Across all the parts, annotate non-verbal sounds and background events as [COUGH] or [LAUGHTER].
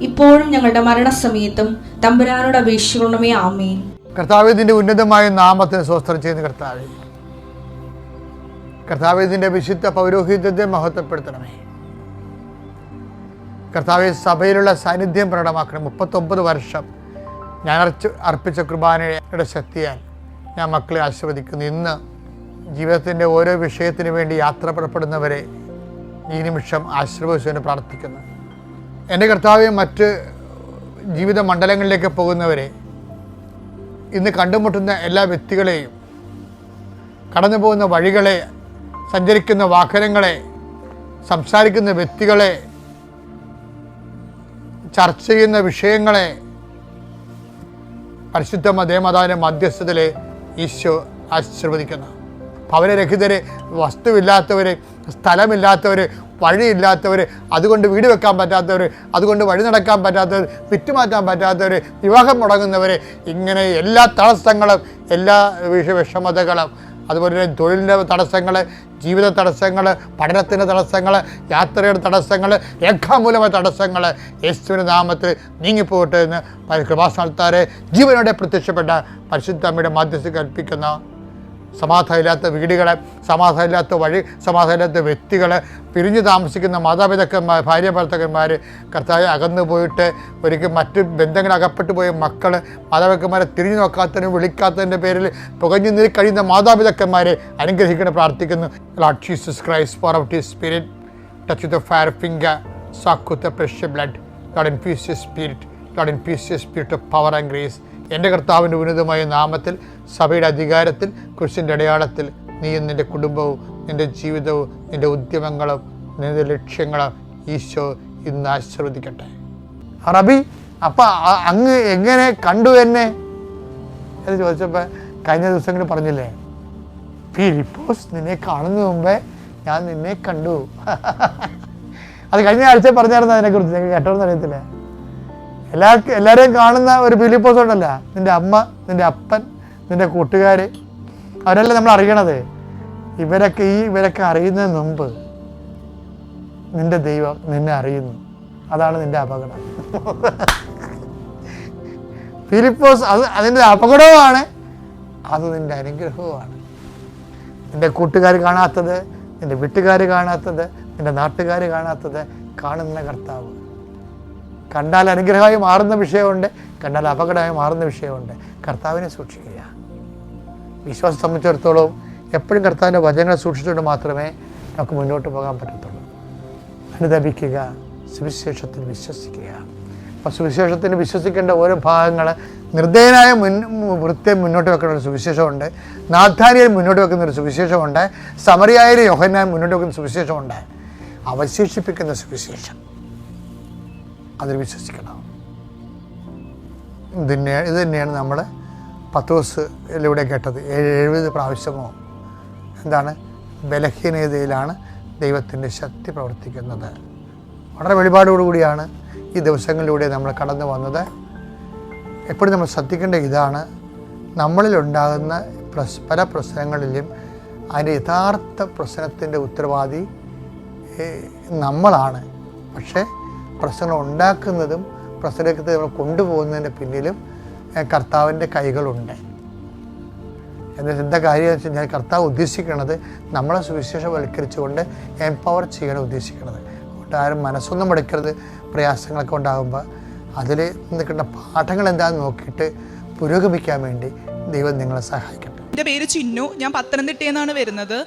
ഇപ്പോഴും ഞങ്ങളുടെ മരണസമയത്തും തമ്പുരാനോട് അപേക്ഷിക്കണമേ ആമേൻ. കർത്താവേദിന്റെ ഉന്നതമായ നാമത്തിന് സ്വസ്ത്രം ചെയ്യുന്ന കർത്താവ്. കർത്താവേദിന്റെ വിശുദ്ധ പൗരോഹിത്യത്തെ മഹത്വപ്പെടുത്തണമേ. കർത്താവെ സഭയിലുള്ള സാന്നിധ്യം പ്രകടമാക്കണം മുപ്പത്തൊമ്പത് വർഷം ഞാൻ അർച്ച അർപ്പിച്ച കുർബാനയുടെ ശക്തിയാൽ ഞാൻ മക്കളെ ആശീർവദിക്കുന്നു. ഇന്ന് ജീവിതത്തിന്റെ ഓരോ വിഷയത്തിനു വേണ്ടി യാത്ര പുറപ്പെടുന്നവരെ ഈ നിമിഷം ആശീർവദിച്ചുകൊണ്ട് പ്രാർത്ഥിക്കുന്നു. എന്റെ കർത്താവെ മറ്റ് ജീവിത മണ്ഡലങ്ങളിലേക്ക് പോകുന്നവരെ ഇന്ന് കണ്ടുമുട്ടുന്ന എല്ലാ വ്യക്തികളെയും കടന്നു പോകുന്ന വഴികളെ സഞ്ചരിക്കുന്ന വാഹനങ്ങളെ സംസാരിക്കുന്ന വ്യക്തികളെ ചർച്ച ചെയ്യുന്ന വിഷയങ്ങളെ പരിശുദ്ധ മതേമതാന മധ്യസ്ഥതയിൽ ഈശോ ആശീർവദിക്കുന്നു. ഭവനരഹിതരെ വസ്തുവില്ലാത്തവർ സ്ഥലമില്ലാത്തവർ വഴിയില്ലാത്തവർ അതുകൊണ്ട് വീട് വെക്കാൻ പറ്റാത്തവർ അതുകൊണ്ട് വഴി നടക്കാൻ പറ്റാത്തവർ വിറ്റുമാറ്റാൻ പറ്റാത്തവർ വിവാഹം മുടങ്ങുന്നവർ ഇങ്ങനെ എല്ലാ തടസ്സങ്ങളും എല്ലാ വിഷ വിഷമതകളും അതുപോലെ തന്നെ തൊഴിലിന്റെ തടസ്സങ്ങൾ ജീവിത തടസ്സങ്ങൾ പഠനത്തിന്റെ തടസ്സങ്ങൾ യാത്രയുടെ തടസ്സങ്ങൾ രേഖാമൂലമായ തടസ്സങ്ങൾ യേശുവിന്റെ നാമത്തിൽ നീങ്ങിപ്പോകട്ടെ എന്ന് കൃപാസ്ഥാനത്താരെ ജീവനോടെ പ്രത്യക്ഷപ്പെട്ട പരിശുദ്ധമ്മയുടെ മാധ്യസ്ഥ കൽപ്പിക്കുന്ന സമാധാനമില്ലാത്ത വീടുകളെ സമാധാനമില്ലാത്ത വഴി സമാധാനമില്ലാത്ത വ്യക്തികളെ പിരിഞ്ഞു താമസിക്കുന്ന മാതാപിതാക്കന്മാർ ഭാര്യ ഭർത്തകന്മാർ കർത്താവ് അകന്നു പോയിട്ട് ഒരിക്കൽ മറ്റ് ബന്ധങ്ങൾ അകപ്പെട്ടു പോയ മക്കൾ മാതാപിതാക്കന്മാരെ തിരിഞ്ഞു നോക്കാത്തതിനും വിളിക്കാത്തതിന്റെ പേരിൽ പുകഞ്ഞു നിന്ന് കഴിയുന്ന മാതാപിതാക്കന്മാരെ അനുഗ്രഹിക്കണം പ്രാർത്ഥിക്കുന്നു. Lord Jesus Christ pour out his spirit touch the fire finger soak with precious blood Lord in peace spirit Lord in peace spirit of power and grace എന്റെ കർത്താവിന്റെ ഉന്നതമായ നാമത്തിൽ സഭയുടെ അധികാരത്തിൽ കുരിശിന്റെ അടയാളത്തിൽ നീയും നിന്റെ കുടുംബവും നിന്റെ ജീവിതവും നിന്റെ ഉദ്യമങ്ങളും നിന്റെ ലക്ഷ്യങ്ങളും ഈശോ ഇന്ന് ആശീർവദിക്കട്ടെ. റബി അപ്പം അങ്ങ് എങ്ങനെ കണ്ടു എന്നെ? എന്ന് ചോദിച്ചപ്പോൾ കഴിഞ്ഞ ദിവസങ്ങളിൽ പറഞ്ഞില്ലേ ഫിലിപ്പോസ് നിന്നെ കാണുന്ന മുമ്പേ ഞാൻ നിന്നെ കണ്ടു. [LAUGHS] അത് കഴിഞ്ഞ ആഴ്ച പറഞ്ഞായിരുന്നു അതിനെക്കുറിച്ച് നിങ്ങൾ കേട്ടോന്ന് അറിയത്തില്ല. എല്ലാ എല്ലാവരെയും കാണുന്ന ഒരു ഫിലിപ്പോസ് ഉണ്ടല്ല നിന്റെ അമ്മ നിന്റെ അപ്പൻ നിന്റെ കൂട്ടുകാർ അവരല്ലേ നമ്മൾ അറിയണത്? ഇവരൊക്കെ ഈ ഇവരൊക്കെ അറിയുന്നതിന് മുമ്പ് നിന്റെ ദൈവം നിന്നെ അറിയുന്നു. അതാണ് നിന്റെ അപകടം. ഫിലിപ്പോസ് അത് അതിന്റെ അപകടവുമാണ്. അത് നിന്റെ അനുഗ്രഹവുമാണ്. നിന്റെ കൂട്ടുകാർ കാണാത്തത് നിന്റെ വീട്ടുകാർ കാണാത്തത് നിന്റെ നാട്ടുകാർ കാണാത്തത് കാണുന്ന കർത്താവ്. കണ്ടാൽ അനുഗ്രഹമായി മാറുന്ന വിഷയമുണ്ട് കണ്ടാൽ അപകടമായി മാറുന്ന വിഷയമുണ്ട്. കർത്താവിനെ സൂക്ഷിക്കുക. വിശ്വാസം സംബന്ധിച്ചിടത്തോളം എപ്പോഴും കർത്താവിന്റെ വചനങ്ങൾ സൂക്ഷിച്ചുകൊണ്ട് മാത്രമേ നമുക്ക് മുന്നോട്ട് പോകാൻ പറ്റത്തുള്ളൂ. അനുദപിക്കുക സുവിശേഷത്തിൽ വിശ്വസിക്കുക. അപ്പോൾ സുവിശേഷത്തിന് വിശ്വസിക്കേണ്ട ഓരോ ഭാഗങ്ങൾ നിർദ്ദയനായ മുൻ വൃത്തിയെ മുന്നോട്ട് വെക്കുന്ന ഒരു സുവിശേഷമുണ്ട്. നാഥാനിയെ മുന്നോട്ട് വെക്കുന്ന ഒരു സുവിശേഷമുണ്ട്. സമറിയായ യോഹന്നാൻ മുന്നോട്ട് വെക്കുന്ന സുവിശേഷമുണ്ട്. അവശേഷിപ്പിക്കുന്ന സുവിശേഷം. അതിൽ വിശ്വസിക്കണം. ഇത് തന്നെയാണ് നമ്മൾ പത്ത് ദിവസത്തിലൂടെ കേട്ടത്. എഴുപത് പ്രാവശ്യമോ എന്താണ് ബലഹീനതയിലാണ് ദൈവത്തിന്റെ ശക്തി പ്രവർത്തിക്കുന്നത്. വളരെ വെളിപാടോടുകൂടിയാണ് ഈ ദിവസങ്ങളിലൂടെ നമ്മൾ കടന്നു വന്നത്. എപ്പോഴും നമ്മൾ ശ്രദ്ധിക്കേണ്ട ഇതാണ്. നമ്മളിലുണ്ടാകുന്ന പ്രസ് പല പ്രശ്നങ്ങളിലും അതിന്റെ യഥാർത്ഥ പ്രശ്നത്തിന്റെ ഉത്തരവാദി നമ്മളാണ്. പക്ഷേ പ്രശ്നങ്ങൾ ഉണ്ടാക്കുന്നതും പ്രശ്നത്തെ നമ്മൾ കൊണ്ടുപോകുന്നതിന്റെ പിന്നിലും കർത്താവിന്റെ കൈകളുണ്ട്. എന്താ എന്താ കാര്യം എന്ന് വെച്ച് കഴിഞ്ഞാൽ കർത്താവ് ഉദ്ദേശിക്കുന്നത് നമ്മളെ സുവിശേഷവൽക്കരിച്ചുകൊണ്ട് എംപവർ ചെയ്യാൻ ഉദ്ദേശിക്കുന്നത്. ആരും മനസ്സൊന്നും മടുക്കരുത്. പ്രയാസങ്ങളൊക്കെ ഉണ്ടാകുമ്പോൾ അതിൽ നിൽക്കുന്ന പാഠങ്ങൾ എന്താണെന്ന് നോക്കിയിട്ട് പുരോഗമിക്കാൻ വേണ്ടി ദൈവം നിങ്ങളെ സഹായിക്കട്ടെ. എന്റെ പേര് ചിന്നു. ഞാൻ പത്തനംതിട്ടയിൽ നിന്നാണ് വരുന്നത്.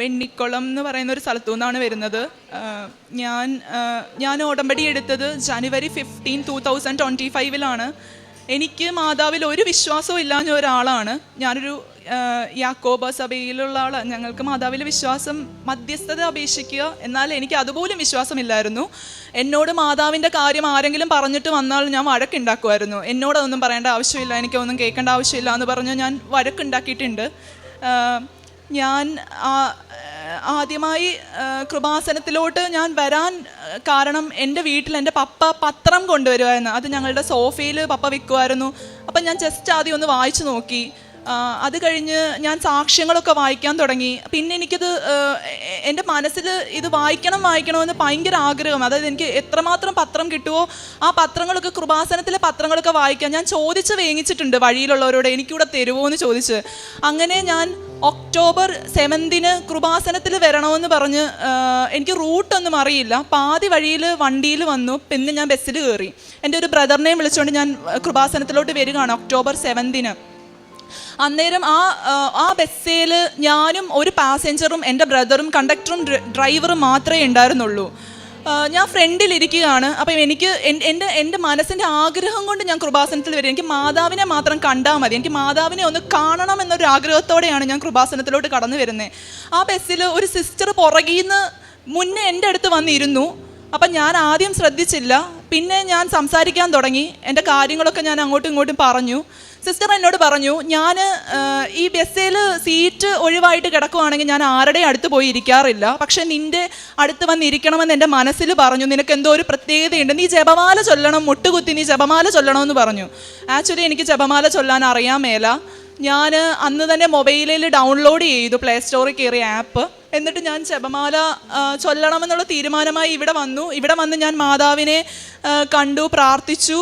വെണ്ണിക്കുളം എന്ന് പറയുന്ന ഒരു സ്ഥലത്തു നിന്നാണ് വരുന്നത്. ഞാൻ ഞാൻ ഉടമ്പടി എടുത്തത് January fifteen two thousand twenty ഫൈവിലാണ് എനിക്ക് മാതാവിൽ ഒരു വിശ്വാസവും ഇല്ലാഞ്ഞ ഒരാളാണ്. ഞാനൊരു യാക്കോബ സഭയിലുള്ള ആളാണ് ഞങ്ങൾക്ക് മാതാവിൽ വിശ്വാസം മധ്യസ്ഥത അപേക്ഷിക്കുക എന്നാൽ എനിക്ക് അതുപോലും വിശ്വാസമില്ലായിരുന്നു. എന്നോട് മാതാവിന്റെ കാര്യം ആരെങ്കിലും പറഞ്ഞിട്ട് വന്നാൽ ഞാൻ വഴക്കുണ്ടാക്കുമായിരുന്നു. എന്നോടൊന്നും പറയേണ്ട ആവശ്യമില്ല എനിക്കൊന്നും കേൾക്കേണ്ട ആവശ്യമില്ല എന്ന് പറഞ്ഞ് ഞാൻ വഴക്കുണ്ടാക്കിയിട്ടുണ്ട്. ഞാൻ ആദ്യമായി കൃപാസനത്തിലോട്ട് ഞാൻ വരാൻ കാരണം എന്റെ വീട്ടിൽ എന്റെ പപ്പ പത്രം കൊണ്ടുവരുമായിരുന്നു അത് ഞങ്ങളുടെ സോഫയിൽ പപ്പ വിൽക്കുമായിരുന്നു അപ്പം ഞാൻ ജസ്റ്റ് ആദ്യം ഒന്ന് വായിച്ചു നോക്കി. അത് കഴിഞ്ഞ് ഞാൻ സാക്ഷ്യങ്ങളൊക്കെ വായിക്കാൻ തുടങ്ങി. പിന്നെ എനിക്കത് എന്റെ മനസ്സിൽ ഇത് വായിക്കണം വായിക്കണമെന്ന് ഭയങ്കര ആഗ്രഹം. അതായത് എനിക്ക് എത്രമാത്രം പത്രം കിട്ടുമോ ആ പത്രങ്ങളൊക്കെ കൃപാസനത്തിലെ പത്രങ്ങളൊക്കെ വായിക്കാൻ ഞാൻ ചോദിച്ച് വേങ്ങിച്ചിട്ടുണ്ട് വഴിയിലുള്ളവരോട് എനിക്കിവിടെ തരുമോ എന്ന് ചോദിച്ച്. അങ്ങനെ ഞാൻ ഒക്ടോബർ സെവൻതിന് കൃപാസനത്തിൽ വരണമെന്ന് പറഞ്ഞ് എനിക്ക് റൂട്ടൊന്നും അറിയില്ല. പാതി വഴിയിൽ വണ്ടിയിൽ വന്നു. പിന്നെ ഞാൻ ബസ്സിൽ കയറി. എന്റെ ഒരു ബ്രദറിനെയും വിളിച്ചുകൊണ്ട് ഞാൻ കൃപാസനത്തിലോട്ട് വരികയാണ് ഒക്ടോബർ സെവൻതിന് അന്നേരം ആ ആ, ബസ്സിൽ ഞാനും ഒരു പാസഞ്ചറും എന്റെ ബ്രദറും കണ്ടക്ടറും ഡ്രൈവറും മാത്രമേ ഉണ്ടായിരുന്നുള്ളൂ. ഞാൻ ഫ്രണ്ടിലിരിക്കുകയാണ്. അപ്പം എനിക്ക് എന്റെ എന്റെ മനസ്സിന്റെ ആഗ്രഹം കൊണ്ട് ഞാൻ കൃപാസനത്തിൽ വരും. എനിക്ക് മാതാവിനെ മാത്രം കണ്ടാൽ മതി. എനിക്ക് മാതാവിനെ ഒന്ന് കാണണം എന്നൊരു ആഗ്രഹത്തോടെയാണ് ഞാൻ കൃപാസനത്തിലോട്ട് കടന്നു വരുന്നത്. ആ ബസ്സിൽ ഒരു സിസ്റ്റർ പുറകിൽ നിന്ന് മുന്നേ എന്റെ അടുത്ത് വന്നിരുന്നു. അപ്പം ഞാൻ ആദ്യം ശ്രദ്ധിച്ചില്ല. പിന്നെ ഞാൻ സംസാരിക്കാൻ തുടങ്ങി. എന്റെ കാര്യങ്ങളൊക്കെ ഞാൻ അങ്ങോട്ടും ഇങ്ങോട്ടും പറഞ്ഞു. സിസ്റ്റർ എന്നോട് പറഞ്ഞു ഞാൻ ഈ ബസ്സിൽ സീറ്റ് ഒഴിവായിട്ട് കിടക്കുവാണെങ്കിൽ ഞാൻ ആരുടെ അടുത്ത് പോയി ഇരിക്കാറില്ല. പക്ഷെ നിന്റെ അടുത്ത് വന്ന് ഇരിക്കണമെന്ന് എന്റെ മനസ്സിൽ പറഞ്ഞു. നിനക്ക് എന്തോ ഒരു പ്രത്യേകതയുണ്ട്. നീ ജപമാല ചൊല്ലണം മുട്ടുകുത്തി നീ ജപമാല ചൊല്ലണമെന്ന് പറഞ്ഞു. ആക്ച്വലി എനിക്ക് ജപമാല ചൊല്ലാൻ അറിയാൻ മേല. ഞാൻ അന്ന് തന്നെ മൊബൈലിൽ ഡൗൺലോഡ് ചെയ്തു പ്ലേ സ്റ്റോറിൽ കയറിയ ആപ്പ്. എന്നിട്ട് ഞാൻ ജപമാല ചൊല്ലണമെന്നുള്ള തീരുമാനമായി ഇവിടെ വന്നു. ഇവിടെ വന്ന് ഞാൻ മാതാവിനെ കണ്ടു പ്രാർത്ഥിച്ചു.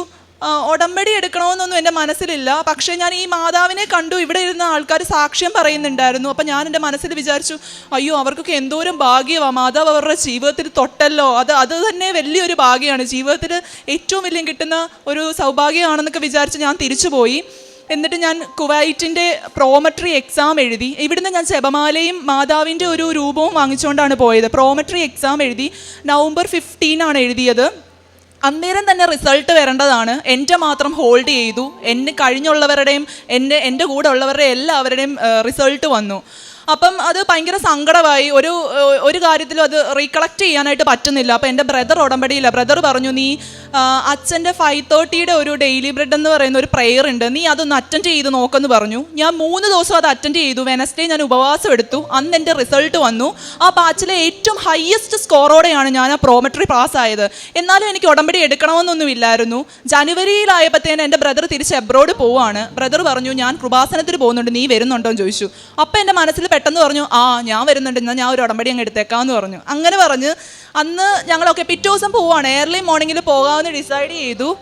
ഉടമ്പടി എടുക്കണമെന്നൊന്നും എന്റെ മനസ്സിലില്ല. പക്ഷേ ഞാൻ ഈ മാതാവിനെ കണ്ടു. ഇവിടെ ഇരുന്ന ആൾക്കാർ സാക്ഷ്യം പറയുന്നുണ്ടായിരുന്നു. അപ്പം ഞാൻ എന്റെ മനസ്സിൽ വിചാരിച്ചു അയ്യോ അവർക്കൊക്കെ എന്തോരം ഭാഗ്യമാണ് മാതാവ് അവരുടെ ജീവിതത്തിൽ തൊട്ടല്ലോ. അത് അത് തന്നെ വലിയൊരു ഭാഗ്യമാണ്. ജീവിതത്തിൽ ഏറ്റവും വലിയ കിട്ടുന്ന ഒരു സൗഭാഗ്യമാണെന്നൊക്കെ വിചാരിച്ച് ഞാൻ തിരിച്ചുപോയി. എന്നിട്ട് ഞാൻ കുവൈറ്റിന്റെ പ്രോമട്രി എക്സാം എഴുതി. ഇവിടുന്ന് ഞാൻ ജപമാലയും മാതാവിന്റെ ഒരു രൂപവും വാങ്ങിച്ചുകൊണ്ടാണ് പോയത്. പ്രോമട്രി എക്സാം എഴുതി നവംബർ ഫിഫ്റ്റീനാണ് എഴുതിയത്. അന്നേരം തന്നെ റിസൾട്ട് വരേണ്ടതാണ്. എന്റെ മാത്രം ഹോൾഡ് ചെയ്തു. എന്നെ കഴിഞ്ഞുള്ളവരുടെയും എന്റെ എന്റെ കൂടെ ഉള്ളവരുടെ എല്ലാവരുടെയും റിസൾട്ട് വന്നു. അപ്പം അത് ഭയങ്കര സങ്കടമായി. ഒരു ഒരു കാര്യത്തിലും അത് റീകളക്ട് ചെയ്യാനായിട്ട് പറ്റുന്നില്ല. അപ്പം എന്റെ ബ്രദർ ഉടമ്പടിയില്ല. ബ്രദർ പറഞ്ഞു നീ അച്ഛന്റെ ഫൈവ് തേർട്ടിയുടെ ഒരു ഡെയിലി ബ്രെഡ് എന്ന് പറയുന്ന ഒരു പ്രെയർ ഉണ്ട്. നീ അതൊന്ന് അറ്റൻഡ് ചെയ്ത് നോക്കെന്ന് പറഞ്ഞു. ഞാൻ മൂന്ന് ദിവസം അത് അറ്റൻഡ് ചെയ്തു. വെനസ്ഡേ ഞാൻ ഉപവാസം എടുത്തു. അന്ന് എന്റെ റിസൾട്ട് വന്നു. ആ ബാച്ചിലെ ഏറ്റവും ഹയസ്റ്റ് സ്കോറോടെയാണ് ഞാൻ ആ പ്രോമെട്രി പാസ്സായത് എന്നാലും എനിക്ക് ഉടമ്പടി എടുക്കണമെന്നൊന്നുമില്ലായിരുന്നു ജനുവരിയിലായപ്പോഴത്തേന് എന്റെ ബ്രദർ തിരിച്ച് എബ്രോഡ് പോവാണ് ബ്രദർ പറഞ്ഞു ഞാൻ കൃപാസനത്തിൽ പോകുന്നുണ്ട്. നീ വരുന്നുണ്ടോ? എന്ന് ചോദിച്ചു. അപ്പം എന്റെ മനസ്സിൽ പെട്ടെന്ന് പറഞ്ഞു ആ ഞാൻ വരുന്നുണ്ട്. എന്നാൽ ഞാൻ ഒരു ഉടമ്പടി അങ്ങ് എടുത്തേക്കാമെന്ന് പറഞ്ഞു. അങ്ങനെ പറഞ്ഞ് അന്ന് ഞങ്ങളൊക്കെ പിറ്റേ ദിവസം പോവുകയാണ്. ഏർലി മോർണിംഗിൽ പോകാമെന്ന് ഡിസൈഡ് ചെയ്തു.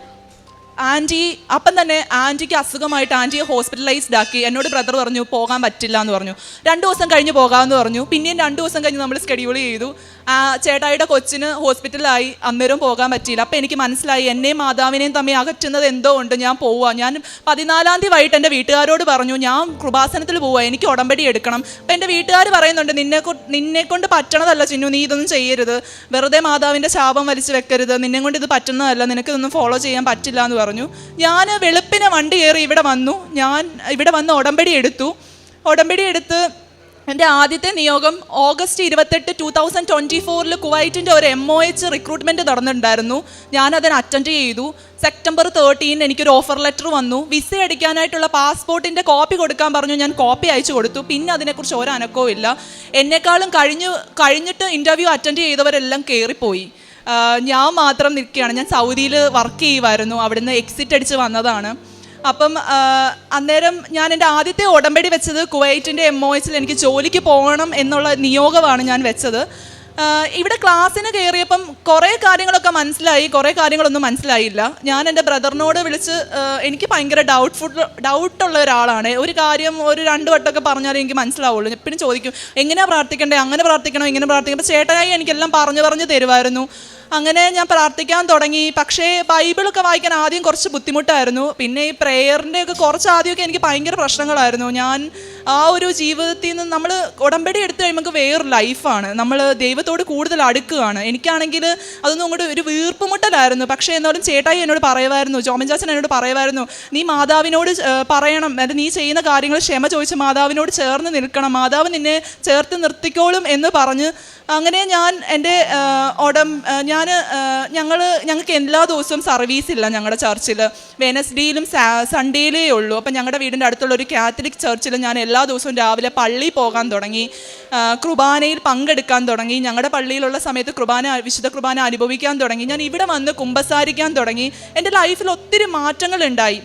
ആന്റി അപ്പം തന്നെ ആന്റിക്ക് അസുഖമായിട്ട് ആന്റിയെ ഹോസ്പിറ്റലൈസ്ഡ് ആക്കി. എന്നോട് ബ്രദർ പറഞ്ഞു പോകാൻ പറ്റില്ല എന്ന് പറഞ്ഞു. രണ്ട് ദിവസം കഴിഞ്ഞ് പോകാമെന്ന് പറഞ്ഞു. പിന്നെയും രണ്ട് ദിവസം കഴിഞ്ഞ് നമ്മൾ സ്കെഡ്യൂൾ ചെയ്തു. ആ ചേട്ടായിയുടെ കൊച്ചിന് ഹോസ്പിറ്റലായി അന്നേരം പോകാൻ പറ്റിയില്ല. അപ്പം എനിക്ക് മനസ്സിലായി എന്നെയും മാതാവിനെയും തമ്മിൽ അകറ്റുന്നത് എന്തോ ഉണ്ട് ഞാൻ പോവുക ഞാൻ പതിനാലാം തീയതി വൈകിട്ട് എന്റെ വീട്ടുകാരോട് പറഞ്ഞു ഞാൻ കൃപാസനത്തിൽ പോവുക എനിക്ക് ഉടമ്പടി എടുക്കണം. അപ്പം എന്റെ വീട്ടുകാർ പറയുന്നുണ്ട് നിന്നെ നിന്നെ കൊണ്ട് പറ്റണതല്ല ചിന്നു നീ ഇതൊന്നും ചെയ്യരുത്. വെറുതെ മാതാവിന്റെ ശാപം വലിച്ചു വെക്കരുത്. നിന്നെ കൊണ്ട് ഇത് പറ്റുന്നതല്ല നിനക്ക് ഇതൊന്നും ഫോളോ ചെയ്യാൻ പറ്റില്ല എന്ന് പറഞ്ഞു. ഞാൻ വെളുപ്പിനെ വണ്ടി കയറി ഇവിടെ വന്നു. ഞാൻ ഇവിടെ വന്ന് ഉടമ്പടി എടുത്തു. ഉടമ്പടി എടുത്ത് എന്റെ ആദ്യത്തെ നിയോഗം ഓഗസ്റ്റ് ഇരുപത്തെട്ട് ടൂ തൗസൻഡ് ട്വന്റി ഫോറിൽ കുവൈറ്റിന്റെ ഒരു എം ഒ എച്ച് റിക്രൂട്ട്മെന്റ് നടന്നിട്ടുണ്ടായിരുന്നു. ഞാനതിന് അറ്റൻഡ് ചെയ്തു. സെപ്റ്റംബർ തേർട്ടീൻ എനിക്കൊരു ഓഫർ ലെറ്റർ വന്നു. വിസ അടിക്കാനായിട്ടുള്ള പാസ്പോർട്ടിന്റെ കോപ്പി കൊടുക്കാൻ പറഞ്ഞു. ഞാൻ കോപ്പി അയച്ചു കൊടുത്തു. പിന്നെ അതിനെക്കുറിച്ച് ഒരു ഇല്ല. എന്നെക്കാളും കഴിഞ്ഞു കഴിഞ്ഞിട്ട് ഇന്റർവ്യൂ അറ്റൻഡ് ചെയ്തവരെല്ലാം കയറിപ്പോയി ഞാൻ മാത്രം നിൽക്കുകയാണ്. ഞാൻ സൗദിയിൽ വർക്ക് ചെയ്യുമായിരുന്നു അവിടുന്ന് എക്സിറ്റ് അടിച്ച് വന്നതാണ്. അപ്പം അന്നേരം ഞാൻ എന്റെ ആദ്യത്തെ ഉടമ്പടി വെച്ചത് കുവൈറ്റിന്റെ എം ഒ എച്ചിൽ എനിക്ക് ജോലിക്ക് പോകണം എന്നുള്ള നിയോഗമാണ് ഞാൻ വെച്ചത്. ഇവിടെ ക്ലാസ്സിന് കയറിയപ്പം കുറേ കാര്യങ്ങളൊക്കെ മനസ്സിലായി കുറേ കാര്യങ്ങളൊന്നും മനസ്സിലായില്ല. ഞാൻ എന്റെ ബ്രദറിനോട് വിളിച്ച് എനിക്ക് ഭയങ്കര ഡൗട്ട്ഫുൾ ഡൗട്ടുള്ള ഒരാളാണ്. ഒരു കാര്യം ഒരു രണ്ട് വട്ടമൊക്കെ പറഞ്ഞാലേ എനിക്ക് മനസ്സിലാവുള്ളൂ. എപ്പോഴും ചോദിക്കും എങ്ങനെയാണ് പ്രാർത്ഥിക്കേണ്ടത് അങ്ങനെ പ്രാർത്ഥിക്കണോ ഇങ്ങനെ പ്രാർത്ഥിക്കണം. ചേട്ടായി എനിക്കെല്ലാം പറഞ്ഞു പറഞ്ഞു തരുമായിരുന്നു അങ്ങനെ ഞാൻ പ്രാർത്ഥിക്കാൻ തുടങ്ങി. പക്ഷേ ബൈബിളൊക്കെ വായിക്കാൻ ആദ്യം കുറച്ച് ബുദ്ധിമുട്ടായിരുന്നു. പിന്നെ ഈ പ്രേയറിന്റെയൊക്കെ കുറച്ച് ആദ്യമൊക്കെ എനിക്ക് ഭയങ്കര പ്രശ്നങ്ങളായിരുന്നു. ഞാൻ ആ ഒരു ജീവിതത്തിൽ നിന്ന് നമ്മൾ ഉടമ്പടി എടുത്തു കഴിയുമ്പോൾ വേറൊരു ലൈഫാണ് നമ്മൾ ദൈവത്തോട് കൂടുതൽ അടുക്കുകയാണ്. എനിക്കാണെങ്കിൽ അതൊന്നും അങ്ങോട്ട് ഒരു വീർപ്പുമുട്ടലായിരുന്നു. പക്ഷേ എന്നാലും ചേട്ടായി എന്നോട് പറയുമായിരുന്നു ജോമൻ ചാച്ചൻ എന്നോട് പറയുമായിരുന്നു നീ മാതാവിനോട് പറയണം. അതായത് നീ ചെയ്യുന്ന കാര്യങ്ങൾ ക്ഷമ ചോദിച്ച് മാതാവിനോട് ചേർന്ന് നിൽക്കണം. മാതാവ് നിന്നെ ചേർത്ത് നിർത്തിക്കോളും എന്ന് പറഞ്ഞ് അങ്ങനെ ഞാൻ എന്റെ ഓടം ഞാൻ ഞങ്ങൾ ഞങ്ങൾക്ക് എല്ലാ ദിവസവും സർവീസ് ഇല്ല ഞങ്ങളുടെ ചർച്ചിൽ വെനസ്ഡേയിലും സൺഡേയിലേ ഉള്ളൂ. അപ്പം ഞങ്ങളുടെ വീടിന്റെ അടുത്തുള്ള ഒരു കാത്തലിക് ചർച്ചിൽ ഞാൻ എല്ലാ ദിവസവും രാവിലെ പള്ളി പോകാൻ തുടങ്ങി. കുർബാനയിൽ പങ്കെടുക്കാൻ തുടങ്ങി. ഞങ്ങളുടെ പള്ളിയിലുള്ള സമയത്ത് കുർബാന വിശുദ്ധ കുർബാന അനുഭവിക്കാൻ തുടങ്ങി. ഞാൻ ഇവിടെ വന്ന് കുമ്പസാരിക്കാൻ തുടങ്ങി. എന്റെ ലൈഫിൽ ഒത്തിരി മാറ്റങ്ങൾ ഉണ്ടായി.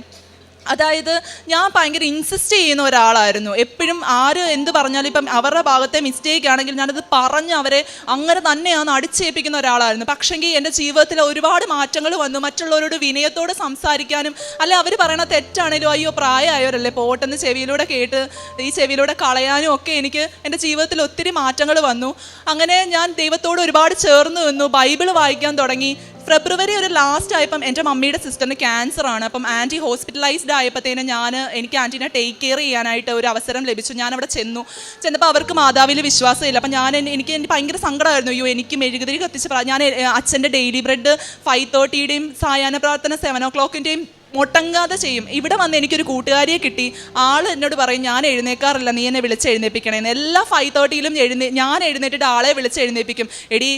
അതായത് ഞാൻ ഭയങ്കര ഇൻസിസ്റ്റ് ചെയ്യുന്ന ഒരാളായിരുന്നു. എപ്പോഴും ആര് എന്ത് പറഞ്ഞാലും ഇപ്പം അവരുടെ ഭാഗത്തെ മിസ്റ്റേക്ക് ആണെങ്കിൽ ഞാനത് പറഞ്ഞ് അവരെ അങ്ങനെ തന്നെയാണ് അടിച്ചേൽപ്പിക്കുന്ന ഒരാളായിരുന്നു. പക്ഷെങ്കിൽ എന്റെ ജീവിതത്തിൽ ഒരുപാട് മാറ്റങ്ങൾ വന്നു. മറ്റുള്ളവരോട് വിനയത്തോടെ സംസാരിക്കാനും അല്ലെ അവർ പറയണ തെറ്റാണേലും അയ്യോ പ്രായമായവരല്ലേ പോട്ടെന്ന് ചെവിയിലൂടെ കേട്ട് ഈ ചെവിയിലൂടെ കളയാനും ഒക്കെ എനിക്ക് എന്റെ ജീവിതത്തിൽ ഒത്തിരി മാറ്റങ്ങൾ വന്നു. അങ്ങനെ ഞാൻ ദൈവത്തോട് ഒരുപാട് ചേർന്ന് നിന്നു. ബൈബിൾ വായിക്കാൻ തുടങ്ങി. ഫെബ്രുവരി ഒരു ലാസ്റ്റ് ആയപ്പം എന്റെ മമ്മിയുടെ സിസ്റ്ററിന് ക്യാൻസർ ആണ്. അപ്പം ആന്റി ഹോസ്പിറ്റലൈസ്ഡ് ആയപ്പോഴത്തേനും ഞാൻ എനിക്ക് ആന്റീനെ ടേക്ക് കെയർ ചെയ്യാനായിട്ട് ഒരു അവസരം ലഭിച്ചു. ഞാൻ അവിടെ ചെന്നു. ചെന്നപ്പോൾ അവർക്ക് മാതാവിൽ വിശ്വാസമില്ല. അപ്പം ഞാൻ എനിക്ക് എനിക്ക് ഭയങ്കര സങ്കടമായിരുന്നു അയ്യോ എനിക്ക് മെഴുകുതിരി കത്തിച്ച് ഞാൻ അച്ഛന്റെ ഡെയിലി ബ്രെഡ് ഫൈവ് തേർട്ടിയുടെയും സായാഹ്ന പ്രാർത്ഥന സെവൻ ഓ ക്ലോക്കിന്റെയും മുട്ടങ്ങാതെ ചെയ്യും. ഇവിടെ വന്ന് എനിക്കൊരു കൂട്ടുകാരിയെ കിട്ടി. ആൾ എന്നോട് പറയും ഞാൻ എഴുന്നേക്കാറില്ല നീ എന്നെ വിളിച്ച് എഴുന്നേപ്പിക്കണേന്ന് എല്ലാ ഫൈവ് തേർട്ടിയിലും എഴുന്നേ ഞാൻ എഴുന്നേറ്റിട്ട് ആളെ വിളിച്ച് എഴുന്നേപ്പിക്കും. എടി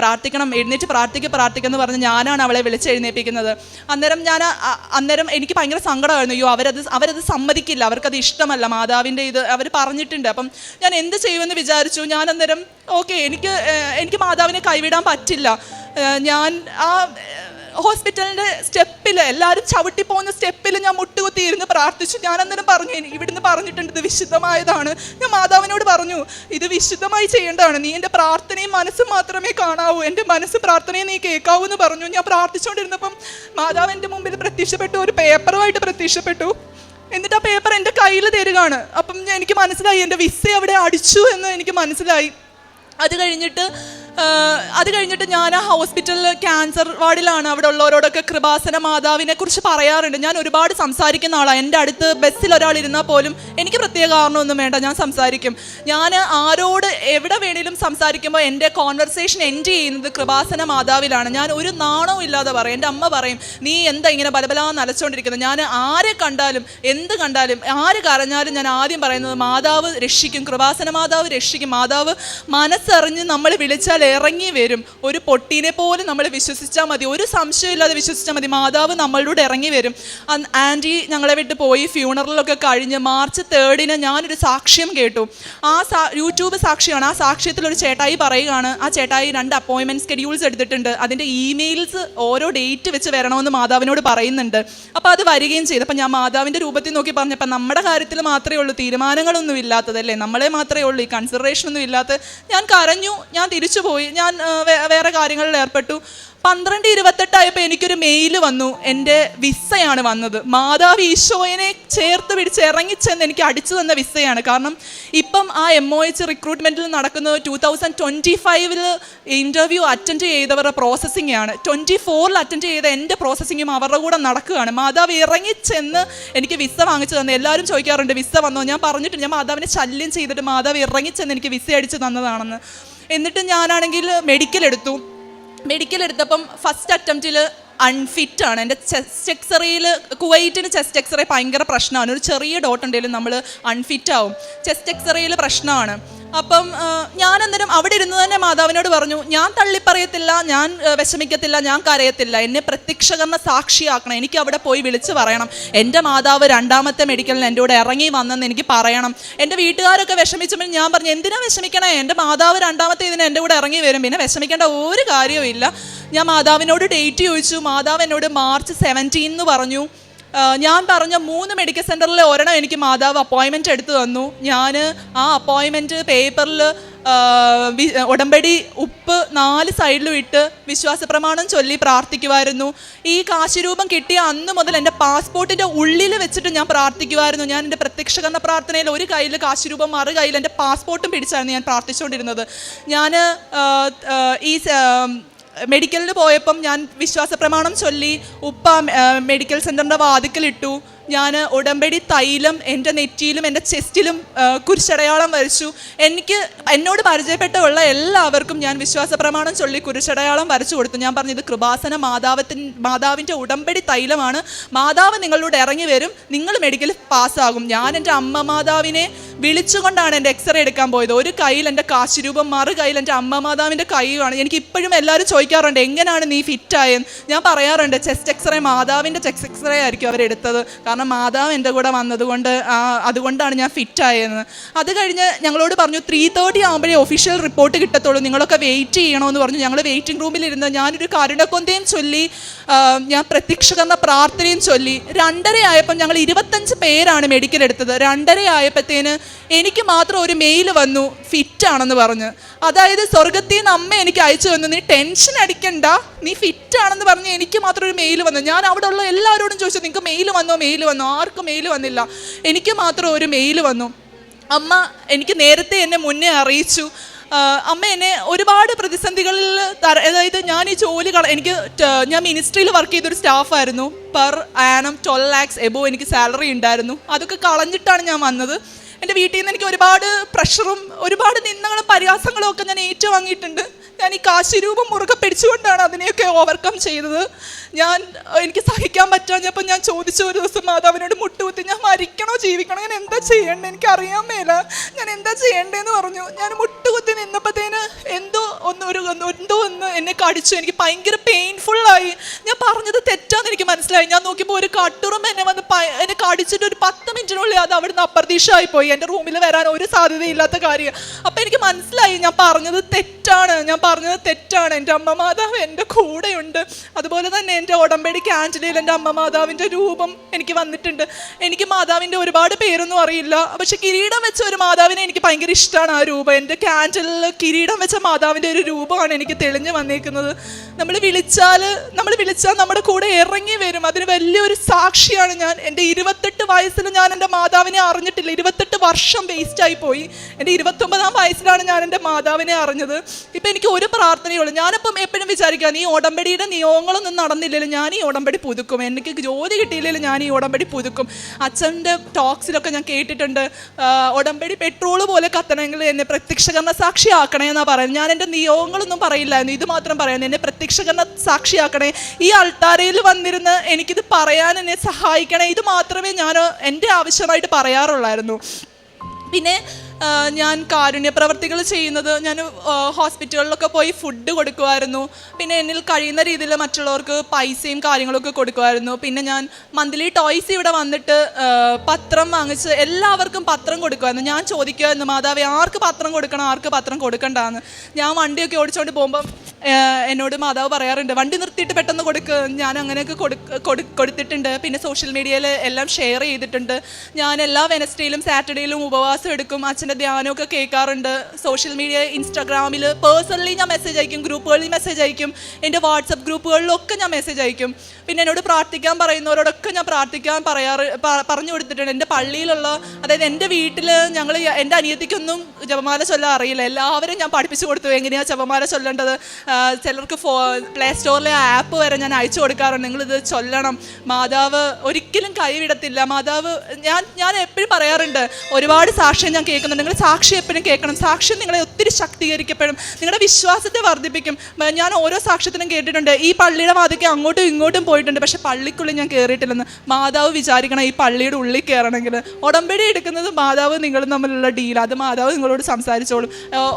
പ്രാർത്ഥിക്കണം എഴുന്നേറ്റ് പ്രാർത്ഥിക്കുക പ്രാർത്ഥിക്കുമെന്ന് പറഞ്ഞ് ഞാനാണ് അവളെ വിളിച്ച് എഴുന്നേപ്പിക്കുന്നത്. അന്നേരം ഞാൻ അന്നേരം എനിക്ക് ഭയങ്കര സങ്കടമായിരുന്നു. അയ്യോ അവരത് അവരത് സമ്മതിക്കില്ല. അവർക്കത് ഇഷ്ടമല്ല. മാതാവിന്റെ ഇത് അവർ പറഞ്ഞിട്ടുണ്ട്. അപ്പം ഞാൻ എന്ത് ചെയ്യുമെന്ന് വിചാരിച്ചു. ഞാൻ അന്നേരം ഓക്കെ എനിക്ക് എനിക്ക് മാതാവിനെ കൈവിടാൻ പറ്റില്ല. ഞാൻ ആ ഹോസ്പിറ്റലിന്റെ സ്റ്റെപ്പിൽ എല്ലാവരും ചവിട്ടി പോകുന്ന സ്റ്റെപ്പിൽ ഞാൻ മുട്ടുകുത്തി ഇരുന്ന് പ്രാർത്ഥിച്ചു. ഞാൻ അന്നേരം പറഞ്ഞു ഇവിടുന്ന് പറഞ്ഞിട്ടുണ്ട് ഇത് വിശുദ്ധമായതാണ്. ഞാൻ മാതാവിനോട് പറഞ്ഞു ഇത് വിശുദ്ധമായി ചെയ്യേണ്ടതാണ്. നീ എന്റെ പ്രാർത്ഥനയും മനസ്സും മാത്രമേ കാണാവൂ. എന്റെ മനസ്സ് പ്രാർത്ഥനയെ നീ കേൾക്കാവൂ എന്ന് പറഞ്ഞു. ഞാൻ പ്രാർത്ഥിച്ചുകൊണ്ടിരുന്നപ്പം മാതാവ് എന്റെ മുമ്പിൽ പ്രത്യക്ഷപ്പെട്ടു ഒരു പേപ്പറുമായിട്ട് പ്രത്യക്ഷപ്പെട്ടു. എന്നിട്ട് ആ പേപ്പർ എന്റെ കയ്യിൽ തരികയാണ്. അപ്പം എനിക്ക് മനസ്സിലായി എന്റെ വിസ അവിടെ അടിച്ചു എന്ന് എനിക്ക് മനസ്സിലായി. അത് കഴിഞ്ഞിട്ട് അത് കഴിഞ്ഞിട്ട് ഞാൻ ആ ഹോസ്പിറ്റലിൽ ക്യാൻസർ വാർഡിലാണ്. അവിടെ ഉള്ളവരോടൊക്കെ കൃപാസന മാതാവിനെ കുറിച്ച് പറയാറുണ്ട്. ഞാൻ ഒരുപാട് സംസാരിക്കുന്ന ആളാണ് എന്റെ അടുത്ത് ബസ്സിൽ ഒരാൾ ഇരുന്നാൽ പോലും എനിക്ക് പ്രത്യേക കാരണമൊന്നും വേണ്ട. ഞാൻ സംസാരിക്കും. ഞാൻ ആരോട് എവിടെ വേണേലും സംസാരിക്കുമ്പോൾ എന്റെ കോൺവെർസേഷൻ എൻഡ് ചെയ്യുന്നത് കൃപാസന മാതാവിലാണ്. ഞാൻ ഒരു നാണവും ഇല്ലാതെ പറയും. എന്റെ അമ്മ പറയും നീ എന്താ ഇങ്ങനെ ബലബലാ അലച്ചുകൊണ്ടിരിക്കുന്നത് ഞാൻ ആരെ കണ്ടാലും എന്ത് കണ്ടാലും ആര് കരഞ്ഞാലും ഞാൻ ആദ്യം പറയുന്നത് മാതാവ് രക്ഷിക്കും. കൃപാസന മാതാവ് രക്ഷിക്കും. മാതാവ് മനസ്സറിഞ്ഞ് നമ്മൾ വിളിച്ചാൽ ഇറങ്ങി വരും. ഒരു പൊട്ടീനെ പോലും നമ്മൾ വിശ്വസിച്ചാൽ മതി. ഒരു സംശയമില്ലാതെ വിശ്വസിച്ചാൽ മതി. മാതാവ് നമ്മളോട് ഇറങ്ങി വരും. ആന്റി ഞങ്ങളെ വിട്ട് പോയി ഫ്യൂണറലൊക്കെ കഴിഞ്ഞ് മാർച്ച് തേർഡിന് ഞാനൊരു സാക്ഷ്യം കേട്ടു. ആ സാ യൂട്യൂബ് സാക്ഷിയാണ്. ആ സാക്ഷ്യത്തിൽ ഒരു ചേട്ടായി പറയുകയാണ്. ആ ചേട്ടായി രണ്ട് അപ്പോയിൻമെന്റ് സ്കെഡ്യൂൾസ് എടുത്തിട്ടുണ്ട്. അതിന്റെ ഇമെയിൽസ് ഓരോ ഡേറ്റ് വെച്ച് വരണമെന്ന് മാതാവിനോട് പറയുന്നുണ്ട്. അപ്പോൾ അത് വരികയും ചെയ്തു. അപ്പം ഞാൻ മാതാവിന്റെ രൂപത്തിൽ നോക്കി പറഞ്ഞപ്പോൾ നമ്മുടെ കാര്യത്തിൽ മാത്രമേ ഉള്ളൂ. തീരുമാനങ്ങളൊന്നും ഇല്ലാത്തതല്ലേ? നമ്മളെ മാത്രമേ ഉള്ളൂ. ഈ കൺസിഡറേഷൻ ഒന്നും ഇല്ലാത്ത ഞാൻ കരഞ്ഞു. ഞാൻ തിരിച്ചു ഞാൻ വേറെ കാര്യങ്ങളിൽ ഏർപ്പെട്ടു. പന്ത്രണ്ട് ഇരുപത്തെട്ടായപ്പോൾ എനിക്കൊരു മെയിൽ വന്നു. എന്റെ വിസയാണ് വന്നത്. മാതാവ് ഈശോയനെ ചേർത്ത് പിടിച്ച് ഇറങ്ങിച്ചെന്ന് എനിക്ക് അടിച്ചു തന്ന വിസയാണ്. കാരണം ഇപ്പം ആ എം ഒ എച്ച് റിക്രൂട്ട്മെന്റിൽ നടക്കുന്നത് ടൂ തൗസൻഡ് ട്വന്റി ഫൈവിൽ ഇന്റർവ്യൂ അറ്റൻഡ് ചെയ്തവരുടെ പ്രോസസ്സിംഗ് ആണ്. ട്വന്റി ഫോറിൽ അറ്റൻഡ് ചെയ്ത എന്റെ പ്രോസസ്സിങ്ങും അവരുടെ കൂടെ നടക്കുകയാണ്. മാതാവ് ഇറങ്ങിച്ചെന്ന് എനിക്ക് വിസ വാങ്ങിച്ചു തന്നെ. എല്ലാവരും ചോദിക്കാറുണ്ട് വിസ വന്നോ? ഞാൻ പറഞ്ഞിട്ടുണ്ട് ഞാൻ മാതാവിനെ ശല്യം ചെയ്തിട്ട് മാതാവ് ഇറങ്ങിച്ചെന്ന് എനിക്ക് വിസ അടിച്ച് തന്നതാണെന്ന്. എന്നിട്ട് ഞാനാണെങ്കിൽ മെഡിക്കൽ എടുത്തു. മെഡിക്കൽ എടുത്തപ്പം ഫസ്റ്റ് അറ്റംപ്റ്റിൽ അൺഫിറ്റ് ആണ്. എന്റെ ചെസ്റ്റ് എക്സ്റേയിൽ കുവൈറ്റിന് ചെസ്റ്റ് എക്സ്റേ ഭയങ്കര പ്രശ്നമാണ്. ഒരു ചെറിയ ഡോട്ട് ഉണ്ടെങ്കിലും നമ്മൾ അൺഫിറ്റ് ആവും. ചെസ്റ്റ് എക്സ്റേയിൽ പ്രശ്നമാണ്. അപ്പം ഞാൻ അന്നേരം അവിടെ ഇരുന്ന് തന്നെ മാതാവിനോട് പറഞ്ഞു ഞാൻ തള്ളിപ്പറയത്തില്ല ഞാൻ വിഷമിക്കത്തില്ല ഞാൻ കരയത്തില്ല. എന്നെ പ്രത്യക്ഷകരണ സാക്ഷിയാക്കണം. എനിക്ക് അവിടെ പോയി വിളിച്ച് പറയണം. എന്റെ മാതാവ് രണ്ടാമത്തെ മെഡിക്കലിൽ എന്റെ കൂടെ ഇറങ്ങി വന്നെന്ന് എനിക്ക് പറയണം. എന്റെ വീട്ടുകാരൊക്കെ വിഷമിച്ചപ്പോൾ ഞാൻ പറഞ്ഞു എന്തിനാ വിഷമിക്കണേ? എന്റെ മാതാവ് രണ്ടാമത്തെ ഇതിന് എന്റെ കൂടെ ഇറങ്ങി വരും. പിന്നെ വിഷമിക്കേണ്ട ഒരു കാര്യവും ഇല്ല. ഞാൻ മാതാവിനോട് ഡേറ്റ് ചോദിച്ചു. മാതാവ് എന്നോട് മാർച്ച് സെവന്റീൻ എന്ന് പറഞ്ഞു. ഞാൻ പറഞ്ഞ മൂന്ന് മെഡിക്കൽ സെന്ററിൽ ഒരെണ്ണം എനിക്ക് മാതാവ് അപ്പോയിൻമെന്റ് എടുത്ത് തന്നു. ഞാൻ ആ അപ്പോയിൻമെന്റ് പേപ്പറിൽ ഉടമ്പടി ഉപ്പ് നാല് സൈഡിലും ഇട്ട് വിശ്വാസ പ്രമാണം ചൊല്ലി പ്രാർത്ഥിക്കുമായിരുന്നു ഈ കാശിരൂപം കിട്ടിയ അന്ന് മുതൽ എന്റെ പാസ്പോർട്ടിന്റെ ഉള്ളിൽ വെച്ചിട്ട് ഞാൻ പ്രാർത്ഥിക്കുമായിരുന്നു ഞാൻ എന്റെ പ്രത്യക്ഷകരണ പ്രാർത്ഥനയിൽ ഒരു കയ്യിൽ കാശിരൂപം മറു കയ്യിൽ എന്റെ പാസ്പോർട്ടും പിടിച്ചായിരുന്നു ഞാൻ പ്രാർത്ഥിച്ചുകൊണ്ടിരുന്നത്. ഞാൻ ഈ മെഡിക്കലിന് പോയപ്പം ഞാൻ വിശ്വാസ പ്രമാണം ചൊല്ലി ഉപ്പ മെഡിക്കൽ സെന്ററിന്റെ വാതിക്കലിട്ടു. ഞാൻ ഉടമ്പടി തൈലം എന്റെ നെറ്റിയിലും എന്റെ ചെസ്റ്റിലും കുരിശടയാളം വരച്ചു. എനിക്ക് എന്നോട് പരിചയപ്പെട്ടുള്ള എല്ലാവർക്കും ഞാൻ വിശ്വാസ പ്രമാണം ചൊല്ലി കുരിശടയാളം വരച്ചു കൊടുത്തു. ഞാൻ പറഞ്ഞു ഇത് കൃപാസന മാതാവത്തിൻ മാതാവിന്റെ ഉടമ്പടി തൈലമാണ്. മാതാവ് നിങ്ങളിലൂടെ ഇറങ്ങി വരും. നിങ്ങൾ മെഡിക്കൽ പാസ്സാകും. ഞാൻ എന്റെ അമ്മ മാതാവിനെ വിളിച്ചുകൊണ്ടാണ് എന്റെ എക്സ്റേ എടുക്കാൻ പോയത്. ഒരു കയ്യിൽ എന്റെ കാശുരൂപം മറു കയ്യിൽ എന്റെ അമ്മ മാതാവിന്റെ കൈയാണ് എനിക്ക് ഇപ്പോഴും എല്ലാവരും ചോദിക്കാറുണ്ട് എങ്ങനെയാണ് നീ ഫിറ്റായെന്ന് ഞാൻ പറയാറുണ്ട് ചെസ്റ്റ് എക്സ്റേ മാതാവിന്റെ ചെസ്റ്റ് എക്സ്റേ ആയിരിക്കും അവരെടുത്തത്. കാരണം മാതാവ് എന്റെ കൂടെ വന്നതുകൊണ്ട് അതുകൊണ്ടാണ് ഞാൻ ഫിറ്റ് ആയെന്ന് അത് കഴിഞ്ഞ് ഞങ്ങളോട് പറഞ്ഞു ത്രീ തേർട്ടി ആകുമ്പോഴേ ഒഫീഷ്യൽ റിപ്പോർട്ട് കിട്ടത്തുള്ളൂ. നിങ്ങളൊക്കെ വെയിറ്റ് ചെയ്യണമെന്ന് പറഞ്ഞു. ഞങ്ങൾ വെയിറ്റിംഗ് റൂമിലിരുന്ന് ഞാനൊരു കരുണക്കൊന്തയും ചൊല്ലി ഞാൻ പ്രത്യക്ഷകരണ പ്രാർത്ഥനയും ചൊല്ലി. രണ്ടര ആയപ്പോൾ ഞങ്ങൾ ഇരുപത്തഞ്ച് പേരാണ് മെഡിക്കൽ എടുത്തത്. രണ്ടര ആയപ്പോഴത്തേന് എനിക്ക് മാത്രം ഒരു മെയിൽ വന്നു ഫിറ്റ് ആണെന്ന് പറഞ്ഞ്. അതായത് സ്വർഗത്തിൽ നിന്ന് അമ്മ എനിക്ക് അയച്ചു തന്നു നീ ടെൻഷൻ അടിക്കണ്ട നീ ഫിറ്റ് ആണെന്ന് പറഞ്ഞ് എനിക്ക് മാത്രം ഒരു മെയിൽ വന്നു. ഞാൻ അവിടെ ഉള്ള എല്ലാവരോടും ചോദിച്ചു നിങ്ങൾക്ക് മെയിൽ വന്നോ മെയിൽ വന്നോ? ആർക്കും മെയിൽ വന്നില്ല. എനിക്ക് മാത്രം ഒരു മെയിൽ വന്നു. അമ്മ എനിക്ക് നേരത്തെ എന്നെ മുന്നേ അറിയിച്ചു. അമ്മ എന്നെ ഒരുപാട് പ്രതിസന്ധികളിൽ അതായത് ഞാൻ ഈ ജോലി എനിക്ക് ഞാൻ മിനിസ്ട്രിയിൽ വർക്ക് ചെയ്തൊരു സ്റ്റാഫായിരുന്നു per annum twelve lakhs above എനിക്ക് സാലറി ഉണ്ടായിരുന്നു. അതൊക്കെ കളഞ്ഞിട്ടാണ് ഞാൻ വന്നത്. എന്റെ വീട്ടിൽ നിന്ന് എനിക്ക് ഒരുപാട് പ്രഷറും ഒരുപാട് നിന്ദകളും പരിഹാസങ്ങളും ഒക്കെ ഞാൻ ഏറ്റുവാങ്ങിയിട്ടുണ്ട് ഞാൻ ഈ കാശിരൂപം മുറുകെ പിടിച്ചുകൊണ്ടാണ് അതിനെയൊക്കെ ഓവർകം ചെയ്തത്. ഞാൻ എനിക്ക് സഹിക്കാൻ പറ്റാഞ്ഞപ്പോൾ ഞാൻ ചോദിച്ച ഒരു ദിവസം മാതാവിനോട് മുട്ടുകുത്തി ഞാൻ മരിക്കണോ? ജീവിക്കണോ? ഞാൻ എന്താ ചെയ്യേണ്ടത് എനിക്ക് അറിയാൻ മേല. ഞാൻ എന്താ ചെയ്യേണ്ടതെന്ന് പറഞ്ഞു. ഞാൻ മുട്ടുകുത്തി നിന്നപ്പോഴത്തേന് എന്തോ ഒന്ന് ഒരു എന്തോ ഒന്ന് എന്നെ കടിച്ചു. എനിക്ക് ഭയങ്കര പെയിൻഫുള്ളായി ഞാൻ പറഞ്ഞത് തെറ്റാന്ന് എനിക്ക് മനസ്സിലായി. ഞാൻ നോക്കിയപ്പോൾ ഒരു കട്ടുറും എന്നെ വന്ന് എന്നെ കടിച്ചിട്ട് ഒരു പത്ത് മിനിറ്റിനുള്ളിൽ അത് അവിടുന്ന് അപ്രതീക്ഷയായി പോയി. എന്റെ റൂമിൽ വരാൻ ഒരു സാധ്യതയില്ലാത്ത കാര്യം. അപ്പം എനിക്ക് മനസ്സിലായി ഞാൻ പറഞ്ഞത് തെറ്റാണ്. ഞാൻ പറഞ്ഞത് തെറ്റാണ്. എന്റെ അമ്മ മാതാവ് എന്റെ കൂടെയുണ്ട്. അതുപോലെ തന്നെ എന്റെ ഉടമ്പടി ക്യാന്റീനിൽ എന്റെ അമ്മ മാതാവിന്റെ രൂപം എനിക്ക് വന്നിട്ടുണ്ട്. എനിക്ക് മാതാവിന്റെ ഒരുപാട് പേരൊന്നും അറിയില്ല. പക്ഷെ കിരീടം വെച്ച ഒരു മാതാവിനെ എനിക്ക് ഭയങ്കര ഇഷ്ടമാണ് ആ രൂപം. എന്റെ ക്യാൻഡലിൽ കിരീടം വെച്ച മാതാവിന്റെ ഒരു രൂപമാണ് എനിക്ക് തെളിഞ്ഞു വന്നിരിക്കുന്നത് നമ്മൾ വിളിച്ചാൽ നമ്മൾ വിളിച്ചാൽ നമ്മുടെ കൂടെ ഇറങ്ങി വരും. അതിന് വലിയൊരു സാക്ഷിയാണ് ഞാൻ. എന്റെ ഇരുപത്തെട്ട് വയസ്സിൽ ഞാൻ എന്റെ മാതാവിനെ അറിഞ്ഞിട്ടില്ല. ഇരുപത്തെട്ട് വർഷം വേസ്റ്റായി പോയി. എന്റെ ഇരുപത്തൊമ്പതാം വയസ്സിലാണ് ഞാൻ എന്റെ മാതാവിനെ അറിഞ്ഞത്. ഇപ്പം എനിക്ക് ഒരു പ്രാർത്ഥനയുള്ളൂ ഞാനിപ്പം എപ്പോഴും വിചാരിക്കുക നീ ഉടമ്പടിയുടെ നിയമങ്ങളൊന്നും നടന്നില്ലല്ലോ ഞാൻ ഈ ഉടമ്പടി പുതുക്കും. എനിക്ക് ജോലി കിട്ടിയില്ലല്ലോ ഞാൻ ഈ ഉടമ്പടി പുതുക്കും. അച്ഛന്റെ ടോക്സിലൊക്കെ ഞാൻ കേട്ടിട്ടുണ്ട് ഉടമ്പടി പെട്രോൾ പോലെ കത്തണമെങ്കിൽ എന്നെ പ്രത്യക്ഷകരണ സാക്ഷിയാക്കണേ എന്നാണ് പറയുന്നത്. ഞാൻ എന്റെ നിയോഗങ്ങളൊന്നും പറയില്ലായിരുന്നു ഇത് മാത്രം പറയുന്നത് എന്നെ പ്രത്യക്ഷകരണ സാക്ഷിയാക്കണേ. ഈ അൾത്താരയിൽ വന്നിരുന്ന് എനിക്കിത് പറയാൻ എന്നെ സഹായിക്കണേ. ഇത് മാത്രമേ ഞാൻ എന്റെ ആവശ്യമായിട്ട് പറയാറുള്ളായിരുന്നു. പിന്നെ ഞാൻ കാരുണ്യ പ്രവർത്തികൾ ചെയ്യുന്നത് ഞാൻ ഹോസ്പിറ്റലുകളിലൊക്കെ പോയി ഫുഡ് കൊടുക്കുമായിരുന്നു. പിന്നെ എന്നിൽ കഴിയുന്ന രീതിയിൽ മറ്റുള്ളവർക്ക് പൈസയും കാര്യങ്ങളൊക്കെ കൊടുക്കുമായിരുന്നു. പിന്നെ ഞാൻ മന്ത്ലി ടോയ്സ് ഇവിടെ വന്നിട്ട് പത്രം വാങ്ങിച്ച് എല്ലാവർക്കും പത്രം കൊടുക്കുമായിരുന്നു. ഞാൻ ചോദിക്കുമായിരുന്നു മാതാവ് ആർക്ക് പത്രം കൊടുക്കണം? ആർക്ക് പത്രം കൊടുക്കണ്ടെന്ന്? ഞാൻ വണ്ടിയൊക്കെ ഓടിച്ചുകൊണ്ട് പോകുമ്പം എന്നോട് മാതാവ് പറയാറുണ്ട് വണ്ടി നിർത്തിയിട്ട് പെട്ടെന്ന് കൊടുക്കുക ഞാൻ അങ്ങനെയൊക്കെ കൊടുത്തിട്ടുണ്ട്. പിന്നെ സോഷ്യൽ മീഡിയയിൽ എല്ലാം ഷെയർ ചെയ്തിട്ടുണ്ട്. ഞാൻ എല്ലാ വെനസ്ഡേയിലും സാറ്റർഡേയിലും ഉപവാസം എടുക്കും. അച്ഛന്റെ ധ്യാനമൊക്കെ കേൾക്കാറുണ്ട്. സോഷ്യൽ മീഡിയ ഇൻസ്റ്റാഗ്രാമിൽ പേഴ്സണലി ഞാൻ മെസ്സേജ് അയക്കും ഗ്രൂപ്പുകളിൽ മെസ്സേജ് അയക്കും എന്റെ വാട്സപ്പ് ഗ്രൂപ്പുകളിലൊക്കെ ഞാൻ മെസ്സേജ് അയക്കും. പിന്നെ എന്നോട് പ്രാർത്ഥിക്കാൻ പറയുന്നവരോടൊക്കെ ഞാൻ പ്രാർത്ഥിക്കാൻ പറയാറ് പറഞ്ഞു കൊടുത്തിട്ടുണ്ട്. എന്റെ പള്ളിയിലുള്ള അതായത് എന്റെ വീട്ടിൽ ഞങ്ങൾ എന്റെ അനിയത്തിക്കൊന്നും ജപമാല ചൊല്ലാൻ അറിയില്ല. എല്ലാവരും ഞാൻ പഠിപ്പിച്ചു കൊടുത്തു. എങ്ങനെയാണ് ജപമാല ചൊല്ലേണ്ടത്? ചിലർക്ക് ഫോ പ്ലേ സ്റ്റോറിലെ ആപ്പ് വരെ ഞാൻ അയച്ചു കൊടുക്കാറുണ്ട്. നിങ്ങളിത് ചൊല്ലണം. മാതാവ് ഒരിക്കലും കൈവിടത്തില്ല. മാതാവ് ഞാൻ ഞാൻ എപ്പോഴും പറയാറുണ്ട് ഒരുപാട് സാക്ഷ്യം ഞാൻ കേൾക്കുന്നുണ്ട് നിങ്ങൾ സാക്ഷി എപ്പോഴും കേൾക്കണം. സാക്ഷ്യം നിങ്ങളെ ഒത്തിരി ശക്തീകരിക്കപ്പെടും. നിങ്ങളുടെ വിശ്വാസത്തെ വർദ്ധിപ്പിക്കും. ഞാൻ ഓരോ സാക്ഷ്യത്തിനും കേട്ടിട്ടുണ്ട്. ഈ പള്ളിയുടെ വാതിക്ക് അങ്ങോട്ടും ഇങ്ങോട്ടും പോയിട്ടുണ്ട്. പക്ഷേ പള്ളിക്കുള്ളിൽ ഞാൻ കയറിയിട്ടില്ലെന്ന് മാതാവ് വിചാരിക്കണം ഈ പള്ളിയുടെ ഉള്ളിൽ കയറണമെങ്കിൽ ഉടമ്പടി എടുക്കുന്നത് മാതാവ് നിങ്ങളും തമ്മിലുള്ള ഡീൽ അത് മാതാവ് നിങ്ങളോട് സംസാരിച്ചോളും.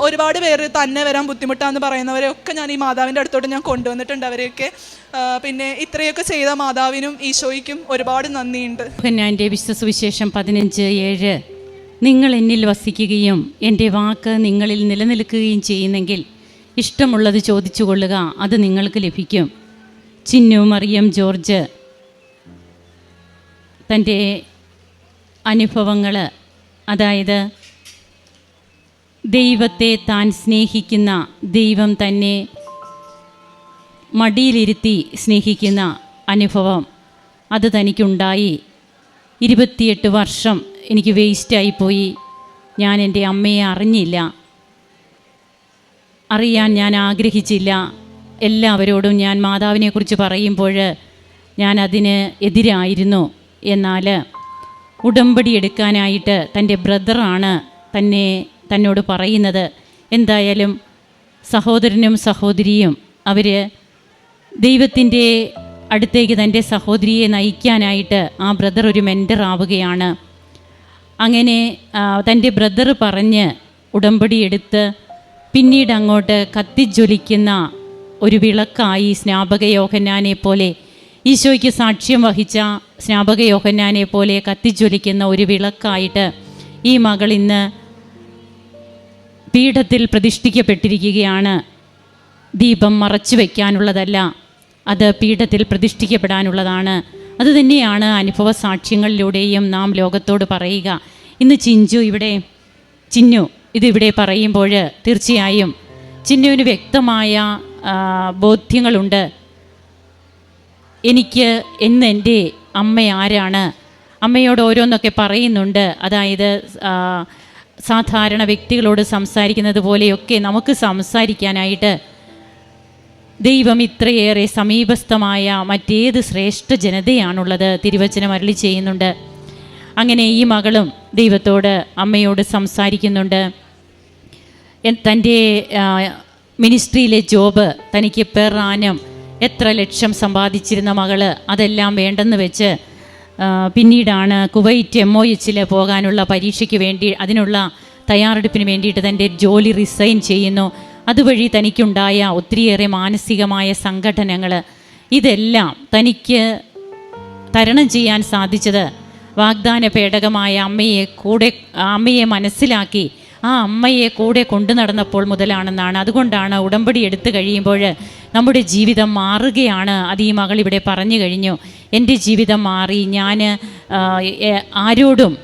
ഒരുപാട് പേര് തന്നെ വരാൻ ബുദ്ധിമുട്ടാന്ന് പറയുന്നവരെ ഒക്കെ ഞാൻ ഈ മാതാവിന്റെ അടുത്തോട്ട് ഞാൻ കൊണ്ടുവന്നിട്ടുണ്ട് അവരെയൊക്കെ. പിന്നെ ഇത്രയൊക്കെ ചെയ്ത മാതാവിനും ഈശോയ്ക്കും ഒരുപാട് നന്ദിയുണ്ട്. വിശ്വസുവിശേഷം പതിനഞ്ച് ഏഴ്. നിങ്ങൾ എന്നിൽ വസിക്കുകയും എന്റെ വാക്ക് നിങ്ങളിൽ നിലനിൽക്കുകയും ചെയ്യുന്നെങ്കിൽ ഇഷ്ടമുള്ളത് ചോദിച്ചു കൊള്ളുക അത് നിങ്ങൾക്ക് ലഭിക്കും. ചിന്നു മറിയം ജോർജ് തന്റെ അനുഭവങ്ങൾ അതായത് ദൈവത്തെ താൻ സ്നേഹിക്കുന്ന ദൈവം തന്നെ മടിയിലിരുത്തി സ്നേഹിക്കുന്ന അനുഭവം അത് തനിക്കുണ്ടായി. ഇരുപത്തിയെട്ട് വർഷം എനിക്ക് വേസ്റ്റായിപ്പോയി ഞാൻ എന്റെ അമ്മയെ അറിഞ്ഞില്ല. അറിയാൻ ഞാൻ ആഗ്രഹിച്ചില്ല. എല്ലാവരോടും ഞാൻ മാതാവിനെക്കുറിച്ച് പറയുമ്പോൾ ഞാൻ അതിന് എതിരായിരുന്നു. എന്നാൽ ഉടമ്പടി എടുക്കാനായിട്ട് തന്റെ ബ്രദറാണ് തന്നെ തന്നോട് പറയുന്നത്. എന്തായാലും സഹോദരനും സഹോദരിയും അവർ ദൈവത്തിന്റെ അടുത്തേക്ക് തന്റെ സഹോദരിയെ നയിക്കാനായിട്ട് ആ ബ്രദർ ഒരു മെന്റർ ആവുകയാണ്. അങ്ങനെ തന്റെ ബ്രദർ പറഞ്ഞ് ഉടമ്പടി എടുത്ത് പിന്നീട് അങ്ങോട്ട് കത്തിജ്വലിക്കുന്ന ഒരു വിളക്കായി സ്നാപക യോഹന്നാനെ പോലെ ഈശോയ്ക്ക് സാക്ഷ്യം വഹിച്ച സ്നാപക യോഹന്നാനെ പോലെ കത്തിജ്വലിക്കുന്ന ഒരു വിളക്കായിട്ട് ഈ മകൾ ഇന്ന് പീഠത്തിൽ പ്രതിഷ്ഠിക്കപ്പെട്ടിരിക്കുകയാണ്. ദീപം മറച്ചു വയ്ക്കാനുള്ളതല്ല അത് പീഠത്തിൽ പ്രതിഷ്ഠിക്കപ്പെടാനുള്ളതാണ്. അതുതന്നെയാണ് അനുഭവ സാക്ഷ്യങ്ങളിലൂടെയും നാം ലോകത്തോട് പറയുക. ഇന്ന് ചിഞ്ചു ഇവിടെ ചിന്നു ഇതിവിടെ പറയുമ്പോൾ തീർച്ചയായും ചിന്നുവിന് വ്യക്തമായ ബോധ്യങ്ങളുണ്ട്. എനിക്ക് എന്ന് എന്റെ അമ്മ ആരാണ്? അമ്മയോട് ഓരോന്നൊക്കെ പറയുന്നുണ്ട്. അതായത് സാധാരണ വ്യക്തികളോട് സംസാരിക്കുന്നത് പോലെയൊക്കെ നമുക്ക് സംസാരിക്കാനായിട്ട് ദൈവം ഇത്രയേറെ സമീപസ്ഥമായ മറ്റേത് ശ്രേഷ്ഠ ജനതയാണുള്ളത് തിരുവചനം അരളി ചെയ്യുന്നുണ്ട്. അങ്ങനെ ഈ മകളും ദൈവത്തോട് അമ്മയോട് സംസാരിക്കുന്നുണ്ട്. തന്റെ മിനിസ്ട്രിയിലെ ജോബ് തനിക്ക് പെർ ആനം എത്ര ലക്ഷം സമ്പാദിച്ചിരുന്ന മകൾ അതെല്ലാം വേണ്ടെന്ന് വെച്ച് പിന്നീടാണ് കുവൈറ്റ് എം ഒ എച്ചിൽ പോകാനുള്ള പരീക്ഷയ്ക്ക് വേണ്ടി അതിനുള്ള തയ്യാറെടുപ്പിന് വേണ്ടിയിട്ട് തന്റെ ജോലി റിസൈൻ ചെയ്യുന്നു. അതുവഴി തനിക്കുണ്ടായ ഒത്തിരിയേറെ മാനസികമായ സംഘടനകൾ ഇതെല്ലാം തനിക്ക് തരണം ചെയ്യാൻ സാധിച്ചത് വാഗ്ദാന പേടകമായ അമ്മയെ കൂടെ അമ്മയെ മനസ്സിലാക്കി ആ അമ്മയെ കൂടെ കൊണ്ടു നടന്നപ്പോൾ മുതലാണെന്നാണ്. അതുകൊണ്ടാണ് ഉടമ്പടി എടുത്തു കഴിയുമ്പോൾ നമ്മുടെ ജീവിതം മാറുകയാണ്. അത് ഈ മകൾ ഇവിടെ പറഞ്ഞു കഴിഞ്ഞു. എന്റെ ജീവിതം മാറി. ഞാൻ ആരോടും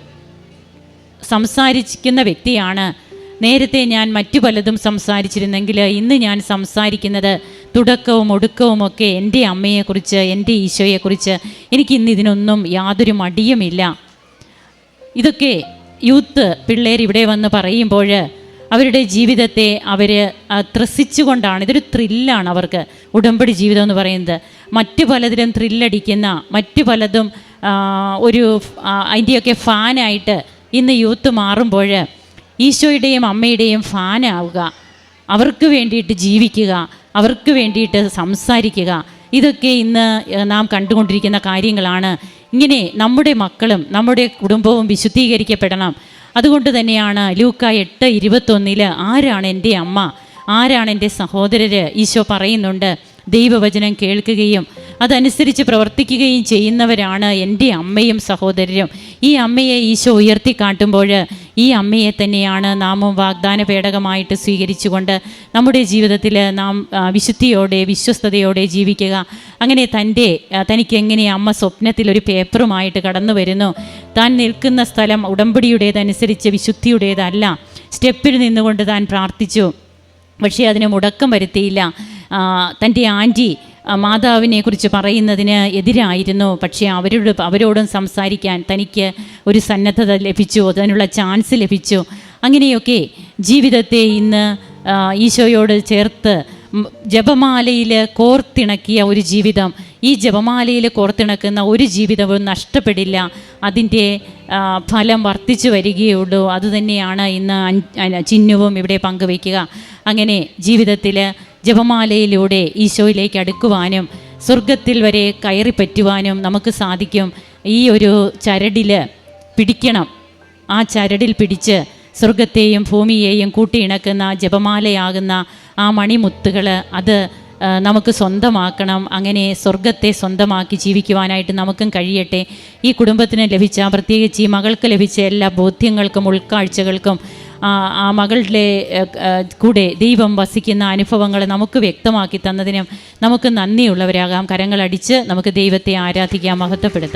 സംസാരിക്കുന്ന വ്യക്തിയാണ്. നേരത്തെ ഞാൻ മറ്റു പലതും സംസാരിച്ചിരുന്നെങ്കിൽ ഇന്ന് ഞാൻ സംസാരിക്കുന്നത് തുടക്കവും ഒടുക്കവും ഒക്കെ എന്റെ അമ്മയെക്കുറിച്ച് എന്റെ ഈശോയെക്കുറിച്ച്. എനിക്ക് ഇന്ന് ഇതിനൊന്നും യാതൊരു മടിയുമില്ല. ഇതൊക്കെ യൂത്ത് പിള്ളേർ ഇവിടെ വന്ന് പറയുമ്പോൾ അവരുടെ ജീവിതത്തെ അവർ ത്രസിച്ചുകൊണ്ടാണ്. ഇതൊരു ത്രില്ലാണ് അവർക്ക് ഉടമ്പടി ജീവിതം എന്ന് പറയുന്നത്. മറ്റു പലതിലും ത്രില്ലടിക്കുന്ന മറ്റു പലതും ഒരു അതിന്റെയൊക്കെ ഫാനായിട്ട് ഇന്ന് യൂത്ത് മാറുമ്പോൾ ഈശോയുടെയും അമ്മയുടെയും ഫാനാവുക. അവർക്ക് വേണ്ടിയിട്ട് ജീവിക്കുക. അവർക്ക് വേണ്ടിയിട്ട് സംസാരിക്കുക. ഇതൊക്കെ ഇന്ന് നാം കണ്ടുകൊണ്ടിരിക്കുന്ന കാര്യങ്ങളാണ്. ഇങ്ങനെ നമ്മുടെ മക്കളും നമ്മുടെ കുടുംബവും വിശുദ്ധീകരിക്കപ്പെടണം. അതുകൊണ്ട് തന്നെയാണ് ലൂക്ക എട്ട് ഇരുപത്തൊന്നിൽ ആരാണ് എന്റെ അമ്മ? ആരാണ് എന്റെ സഹോദരർ ഈശോ പറയുന്നുണ്ട്. ദൈവവചനം കേൾക്കുകയും അതനുസരിച്ച് പ്രവർത്തിക്കുകയും ചെയ്യുന്നവരാണ് എന്റെ അമ്മയും സഹോദരരും. ഈ അമ്മയെ ഈശോ ഉയർത്തിക്കാട്ടുമ്പോൾ ഈ അമ്മയെ തന്നെയാണ് നാമം വാഗ്ദാന പേടകമായിട്ട് സ്വീകരിച്ചുകൊണ്ട് നമ്മുടെ ജീവിതത്തിൽ നാം വിശുദ്ധിയോടെ വിശ്വസ്തയോടെ ജീവിക്കുക. അങ്ങനെ തന്റെ തനിക്ക് എങ്ങനെ അമ്മ സ്വപ്നത്തിൽ ഒരു പേപ്പറുമായിട്ട് കടന്നു വരുന്നു. താൻ നിൽക്കുന്ന സ്ഥലം ഉടമ്പടിയുടേതനുസരിച്ച് വിശുദ്ധിയുടേതല്ല. സ്റ്റെപ്പിൽ നിന്നുകൊണ്ട് താൻ പ്രാർത്ഥിച്ചു. പക്ഷേ അതിന് മുടക്കം വരുത്തിയില്ല. തന്റെ ആന്റി മാതാവിനെ കുറിച്ച് പറയുന്നതിന് എതിരായിരുന്നു. പക്ഷേ അവരോട് അവരോടും സംസാരിക്കാൻ തനിക്ക് ഒരു സന്നദ്ധത ലഭിച്ചു അതിനുള്ള ചാൻസ് ലഭിച്ചു. അങ്ങനെയൊക്കെ ജീവിതത്തെ ഇന്ന് ഈശോയോട് ചേർത്ത് ജപമാലയിൽ കോർത്തിണക്കിയ ഒരു ജീവിതം. ഈ ജപമാലയിൽ കോർത്തിണക്കുന്ന ഒരു ജീവിതവും നഷ്ടപ്പെടില്ല. അതിന്റെ ഫലം വർദ്ധിച്ചു വരികയുള്ളൂ. അതുതന്നെയാണ് ഇന്ന് ചിഹ്നവും ഇവിടെ പങ്കുവയ്ക്കുക. അങ്ങനെ ജീവിതത്തിൽ ജപമാലയിലൂടെ ഈശോയിലേക്ക് അടുക്കുവാനും സ്വർഗത്തിൽ വരെ കയറി പറ്റുവാനും നമുക്ക് സാധിക്കും. ഈ ഒരു ചരടിൽ പിടിക്കണം. ആ ചരടിൽ പിടിച്ച് സ്വർഗത്തെയും ഭൂമിയെയും കൂട്ടിയിണക്കുന്ന ജപമാലയാകുന്ന ആ മണിമുത്തുകൾ അത് നമുക്ക് സ്വന്തമാക്കണം അങ്ങനെ സ്വർഗത്തെ സ്വന്തമാക്കി ജീവിക്കുവാനായിട്ട് നമുക്കും കഴിയട്ടെ. ഈ കുടുംബത്തിന് ലഭിച്ച പ്രത്യേകിച്ച് ഈ മകൾക്ക് ലഭിച്ച എല്ലാ ബോധ്യങ്ങൾക്കും ഉൾക്കാഴ്ചകൾക്കും ആ, മകളുടെ കൂടെ ദൈവം വസിക്കുന്ന അനുഭവങ്ങൾ നമുക്ക് വ്യക്തമാക്കി തന്നതിനും നമുക്ക് നന്ദിയുള്ളവരാകാം. കരങ്ങളടിച്ച് നമുക്ക് ദൈവത്തെ ആരാധിക്കാം മഹത്വപ്പെടുത്താം.